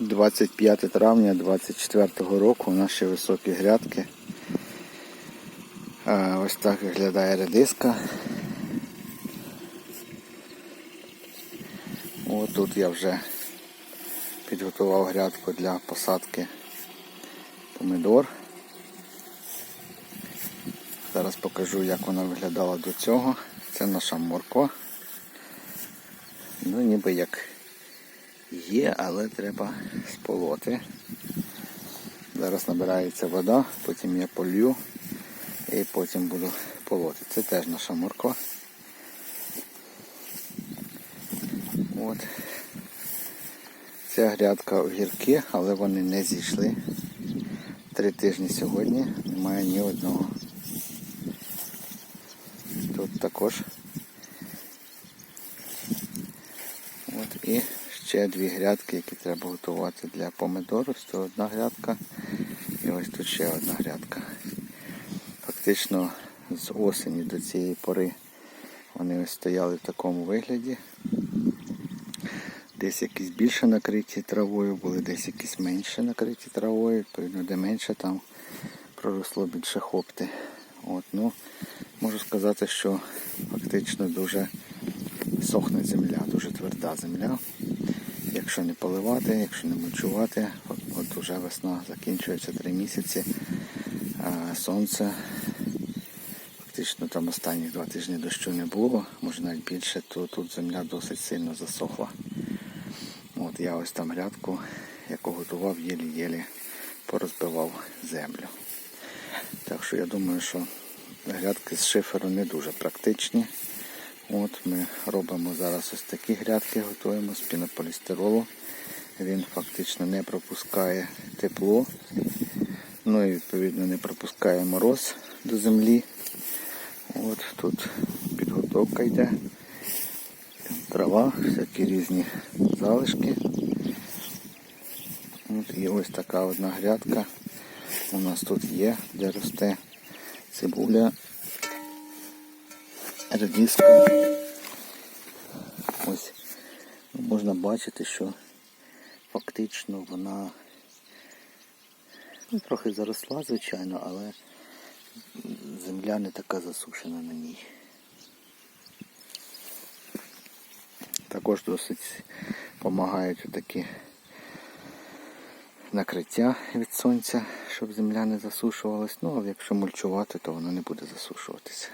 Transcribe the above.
25 травня 24 року наші високі грядки. Ось так виглядає редиска. Ось тут я вже підготував грядку для посадки помидор. Зараз покажу, як вона виглядала до цього. Це наша морква. Ну, ніби як є, але треба сполоти. Зараз набирається вода, потім я полью і потім буду полоти. Це теж наша морква. От. Ця грядка огірки, але вони не зійшли. Три тижні сьогодні немає ні одного. Тут також. От і ще дві грядки, які треба готувати для помидору. Тут одна грядка і ось тут ще одна грядка. Фактично з осені до цієї пори вони ось стояли в такому вигляді. Десь якісь більше накриті травою, були десь якісь менше накриті травою, відповідно, де менше там проросло більше хопти. От, ну, можу сказати, що фактично дуже сохне земля, дуже тверда земля. Якщо не поливати, якщо не мульчувати, от, от вже весна закінчується три місяці, а сонце фактично там останні два тижні дощу не було, може навіть більше, то тут земля досить сильно засохла. От я ось там грядку, яку готував, єлі-єлі порозбивав землю. Так що я думаю, що грядки з шиферу не дуже практичні. От Ми робимо зараз ось такі грядки, готуємо з пінополістиролу. Він фактично не пропускає тепло, ну і відповідно не пропускає мороз до землі. От Тут підготовка йде, трава, всякі різні залишки. От, і ось така одна грядка у нас тут є, де росте цибуля, редиска. Ось ну, можна бачити, що фактично вона ну, трохи заросла, звичайно, але земля не така засушена на ній. Також досить допомагають такі накриття від сонця, щоб земля не засушувалась. Ну, а якщо мульчувати, то вона не буде засушуватися.